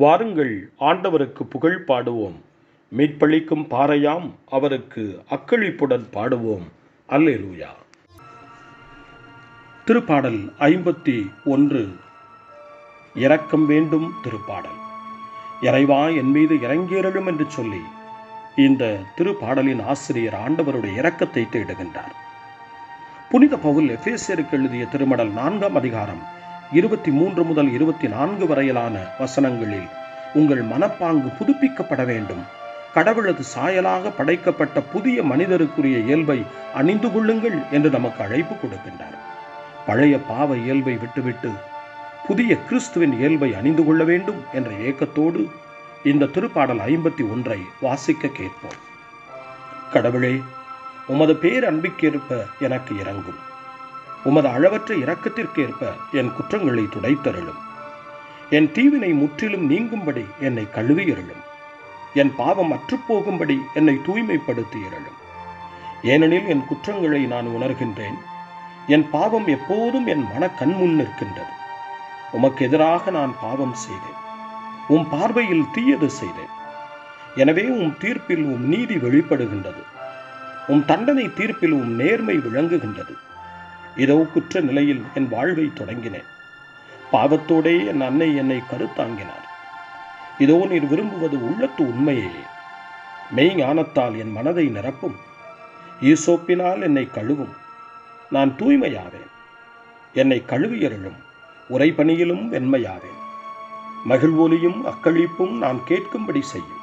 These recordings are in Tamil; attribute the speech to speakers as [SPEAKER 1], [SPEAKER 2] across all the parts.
[SPEAKER 1] வாருங்கள் ஆண்டவருக்கு புகழ் பாடுவோம். மீட்பளிக்கும் பாறையாம் அவருக்கு அக்களிப்புடன் பாடுவோம். அல்லேலூயா. திருப்பாடல் ஐம்பத்தி ஒன்று. இரக்கம் வேண்டும் திருப்பாடல். இறைவா என் மீது இறங்கியறலும் என்று சொல்லி இந்த திருப்பாடலின் ஆசிரியர் ஆண்டவருடைய இரக்கத்தை தேடுகின்றார். புனித பவுல் எஃபேசியருக்கு எழுதிய திருமடல் நான்காம் அதிகாரம் இருபத்தி மூன்று முதல் இருபத்தி நான்கு வரையிலான வசனங்களில் உங்கள் மனப்பாங்கு புதுப்பிக்கப்பட வேண்டும். கடவுளது சாயலாக படைக்கப்பட்ட புதிய மனிதருக்குரிய இயல்பை அணிந்து கொள்ளுங்கள் என்று நமக்கு அழைப்பு கொடுக்கின்றார். பழைய பாவ இயல்பை விட்டுவிட்டு புதிய கிறிஸ்துவின் இயல்பை அணிந்து கொள்ள வேண்டும் என்ற ஏக்கத்தோடு இந்த திருப்பாடல் ஐம்பத்தி ஒன்றை வாசிக்க கேட்போம். கடவுளே உமது பேர் அன்பிற்கேற்ப எனக்கு இறங்கும் உமது அளவற்ற இரக்கத்திற்கேற்ப என் குற்றங்களை துடைத்தருளும். என் தீவினை முற்றிலும் நீங்கும்படி என்னை கழுவியருளும். என் பாவம் அற்றுப்போகும்படி என்னை தூய்மைப்படுத்தியருளும். ஏனெனில் என் குற்றங்களை நான் உணர்கின்றேன். என் பாவம் எப்போதும் என் மன கண்முன் நிற்கின்றது. உமக்கு எதிராக நான் பாவம் செய்தேன். உம் பார்வையில் தீயது செய்தேன். எனவே உம் தீர்ப்பில் உம் நீதி வெளிப்படுகின்றது. உம் தண்டனை தீர்ப்பில் உம் நேர்மை விளங்குகின்றது. இதோ குற்ற நிலையில் என் வாழ்வை தொடங்கினேன். பாவத்தோடே என் அன்னை என்னை கருத்தாங்கினார். இதோ நீர் விரும்புவது உள்ளத்து உண்மையே மெய் ஞானத்தால் என் மனதை நிரப்பும். ஈசோப்பினால் என்னை கழுவும். நான் தூய்மையாவேன். என்னை கழுவியருளும். உரைபணியிலும் வெண்மையாவேன். மகிழ்வொலியும் அக்களிப்பும் நான் கேட்கும்படி செய்யும்.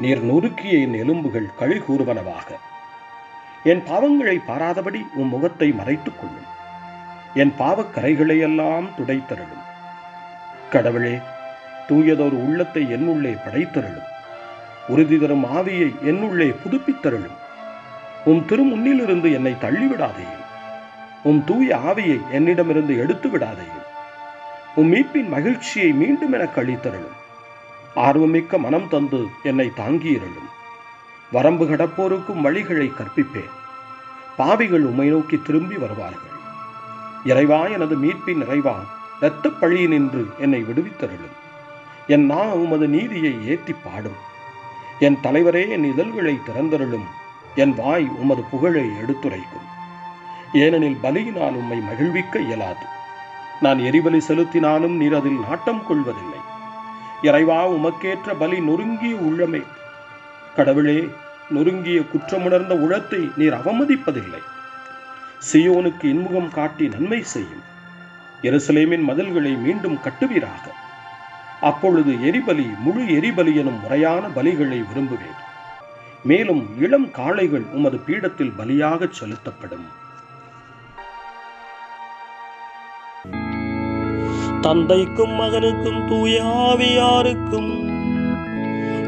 [SPEAKER 1] நீர் நொறுக்கிய என் எலும்புகள் களி கூறுவனவாக என் பாவங்களை பாராதபடி உம் முகத்தை மறைத்துக் கொள்ளும். என் பாவக்கரைகளையெல்லாம் துடைத்தருளும். கடவுளே தூயதொரு உள்ளத்தை என்னுள்ளே படைத்தருளும். உறுதி தரும் ஆவியை என்னுள்ளே புதுப்பித்தருளும். உம் திருமுன்னிலிருந்து என்னை தள்ளிவிடாதேயும். உம் தூய ஆவியை என்னிடமிருந்து எடுத்து விடாதேயும் உம் மீட்பின் மகிழ்ச்சியை மீண்டும் எனக்கு அளித்தருளும் ஆர்வமிக்க மனம் தந்து என்னை தாங்கியிருளும். வரம்பு கடப்போருக்கும் வழிகளை கற்பிப்பேன். பாவிகள் உமை நோக்கி திரும்பி வருவார்கள். இறைவா எனது மீட்பின் நிறைவா இரத்தப் நின்று என்னை விடுவித்தருளும். என் நா உமது நீதியை ஏற்றி பாடும். என் தலைவரே என் இதழ்களை திறந்தருளும். என் வாய் உமது புகழை எடுத்துரைக்கும். ஏனெனில் பலியினால் உம்மை மகிழ்விக்க இயலாது. நான் எரிபலி செலுத்தினாலும் நீர் அதில் நாட்டம் கொள்வதில்லை. இறைவா உமக்கேற்ற பலி நொறுங்கிய உள்ளமே கடவுளே நொறுங்கிய குற்றமுணர்ந்த உழத்தை நீர் அவமதிப்பதில்லை. சியோனுக்கு இன்முகம் காட்டி நன்மை செய்யும். எருசலேமின் மதில்களை மீண்டும் கட்டுவீராக. அப்பொழுது எரிபலி முழு எரிபலி எனும் முறையான பலிகளை விரும்புவேன். மேலும் இளம் காளைகள் உமது பீடத்தில் பலியாக செலுத்தப்படும்.
[SPEAKER 2] தந்தைக்கும் மகனுக்கும் தூயாவியாருக்கும்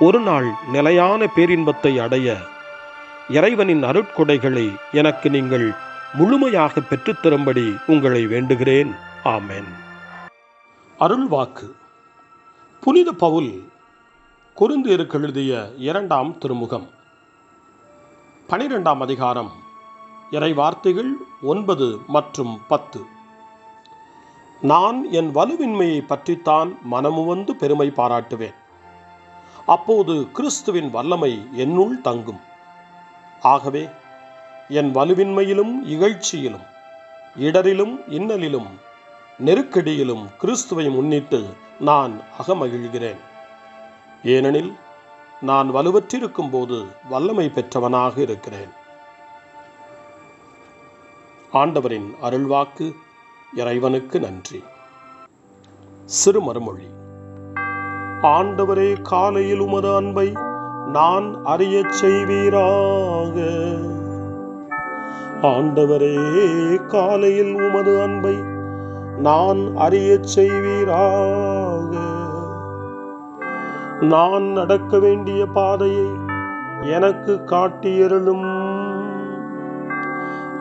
[SPEAKER 1] ஒரு நாள் நிலையான பேரின்பத்தை அடைய இறைவனின் அருட்கொடைகளை எனக்கு நீங்கள் முழுமையாக பெற்றுத்தரும்படி உங்களை வேண்டுகிறேன். ஆமேன். அருள்வாக்கு புனித பவுல் கொரிந்தியருக்கு எழுதிய இரண்டாம் திருமுகம். பனிரெண்டாம் அதிகாரம் இறை வார்த்தைகள் ஒன்பது மற்றும் பத்து. நான் என் வலுவின்மையை பற்றித்தான் மனமுவந்து பெருமை பாராட்டுவேன். அப்போது கிறிஸ்துவின் வல்லமை என்னுள் தங்கும். ஆகவே என் வலுவின்மையிலும் இகழ்ச்சியிலும் இடரிலும் இன்னலிலும் நெருக்கடியிலும் கிறிஸ்துவை முன்னிட்டு நான் அகமகிழ்கிறேன். ஏனெனில் நான் வலுவற்றிருக்கும் போது வல்லமை பெற்றவனாக இருக்கிறேன். ஆண்டவரின் அருள்வாக்கு இறைவனுக்கு நன்றி. சிறு மறுமொழி ஆண்டவரே காலையில் உமது அன்பை நான் அறியச் செய்வீராக. ஆண்டவரே காலையில் உமது அன்பை நான் அறியச் செய்வீராக. நான் நடக்க வேண்டிய பாதையை எனக்கு காட்டியருளும்.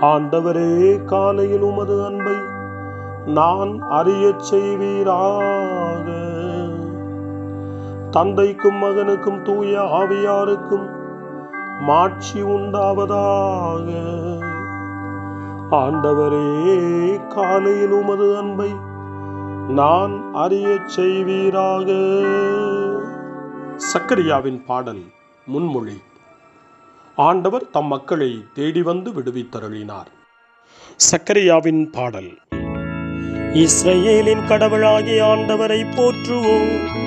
[SPEAKER 1] ஆண்டவரே காலையில் உமது அன்பை நான் அறியச் செய்வீராக தந்தைக்கும் மகனுக்கும் தூய ஆவியாருக்கும் மாட்சி உண்டாவதாக. ஆண்டவரே காலையில் உமது அன்பை நான் அறியச் செய்வீராக. சக்கரியாவின் பாடல் முன்மொழி. ஆண்டவர் தம் மக்களை தேடி வந்து விடுவித்தருளினார். சக்கரியாவின் பாடல்
[SPEAKER 2] இஸ்ரேலின் கடவுளாகிய ஆண்டவரை போற்றுவோம்.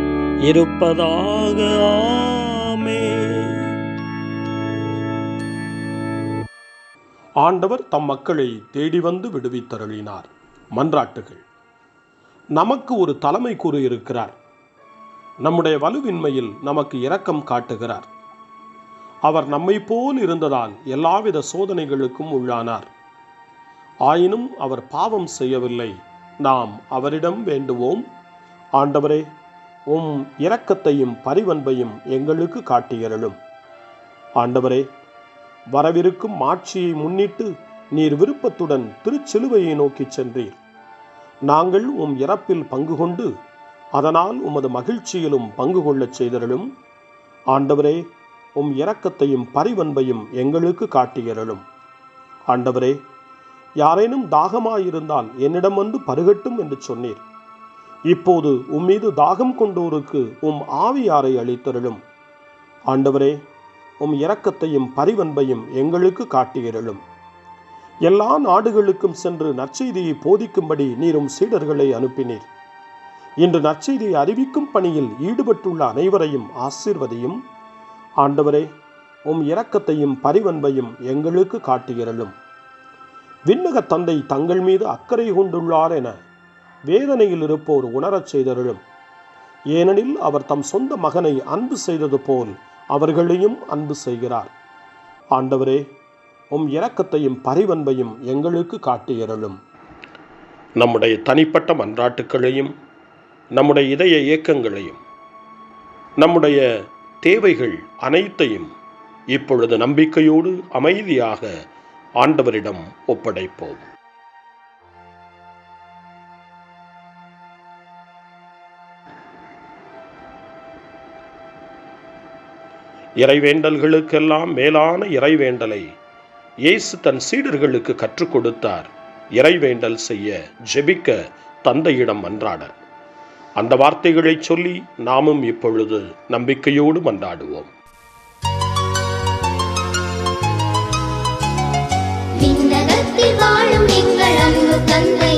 [SPEAKER 2] இருப்பதாக ஆமே
[SPEAKER 1] ஆண்டவர் தம் மக்களை தேடி வந்து விடுவித்தருளினார். மன்றாட்டுகள். நமக்கு ஒரு தலைமை கூறு இருக்கிறார் நம்முடைய வலுவின்மையில் நமக்கு இரக்கம் காட்டுகிறார். அவர் நம்மை போல் இருந்ததால் எல்லாவித சோதனைகளுக்கும் உள்ளானார். ஆயினும் அவர் பாவம் செய்யவில்லை. நாம் அவரிடம் வேண்டுவோம். ஆண்டவரே உம் இரக்கத்தையும் பரிவன்பையும் எங்களுக்கு காட்டியருளும். ஆண்டவரே வரவிருக்கும் மாட்சியை முன்னிட்டு நீர் விருப்பத்துடன் திருச்சிலுவையை நோக்கி சென்றீர். நாங்கள் உம் இறப்பில் பங்கு கொண்டு அதனால் உமது மகிழ்ச்சியிலும் பங்கு கொள்ளச் செய்தருளும். ஆண்டவரே உம் இரக்கத்தையும் பரிவன்பையும் எங்களுக்கு காட்டியருளும். ஆண்டவரே யாரேனும் தாகமாயிருந்தால் என்னிடம் வந்து பருகட்டும் என்று சொன்னீர். இப்போது உம்மீது தாகம் கொண்டோருக்கு உம் ஆவியாரை அளித்தருளும். ஆண்டவரே உம் இரக்கத்தையும் பரிவன்பையும் எங்களுக்கு காட்டியிருளும். எல்லா நாடுகளுக்கும் சென்று நற்செய்தியை போதிக்கும்படி நீரும் சீடர்களை அனுப்பினீர். இன்று நற்செய்தியை அறிவிக்கும் பணியில் ஈடுபட்டுள்ள அனைவரையும் ஆசீர்வதியும். ஆண்டவரே உம் இரக்கத்தையும் பரிவன்பையும் எங்களுக்கு காட்டுகிறலும் விண்ணக தந்தை தங்கள் மீது அக்கறை கொண்டுள்ளார் என வேதனையில் இருப்போர் உணரச் செய்தருளும். ஏனெனில் அவர் தம் சொந்த மகனை அன்பு செய்தது போல் அவர்களையும் அன்பு செய்கிறார். ஆண்டவரே உம் இரக்கத்தையும் பரிவன்பையும் எங்களுக்கு காட்டியருளும். நம்முடைய தனிப்பட்ட மன்றாட்டுக்களையும் நம்முடைய இதய இயக்கங்களையும் நம்முடைய தேவைகள் அனைத்தையும் இப்பொழுது நம்பிக்கையோடு அமைதியாக ஆண்டவரிடம் ஒப்படைப்போம். இறைவேண்டல்களுக்கெல்லாம் மேலான இறைவேண்டலை இயேசு தன் சீடர்களுக்கு கற்றுக் கொடுத்தார். இறைவேண்டல் செய்ய ஜெபிக்க தந்தையிடம் மன்றாட அந்த வார்த்தைகளை சொல்லி நாமும் இப்பொழுது நம்பிக்கையோடு மன்றாடுவோம்.
[SPEAKER 3] வாழும் எங்கள் அன்பு தந்தை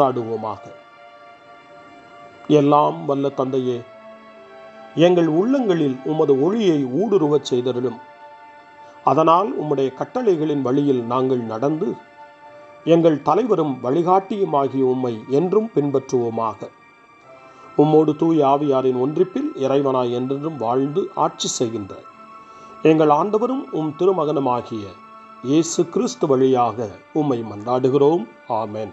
[SPEAKER 1] மன்றாடுவோமாக எல்லாம் வல்ல தந்தையே எங்கள் உள்ளங்களில் உமது ஒளியை ஊடுருவச் செய்தருளும். அதனால் உம்முடைய கட்டளைகளின் வழியில் நாங்கள் நடந்து எங்கள் தலைவரும் வழிகாட்டியுமாகிய உம்மை என்றும் பின்பற்றுவோமாக. உம்மோடு தூய் ஆவியாரின் ஒன்றிப்பில் இறைவனாய் என்றென்றும் வாழ்ந்து ஆட்சி செய்கின்ற எங்கள் ஆண்டவரும் உம் திருமகனுமாகிய இயேசு கிறிஸ்து வழியாக உம்மை மன்றாடுகிறோம். ஆமென்.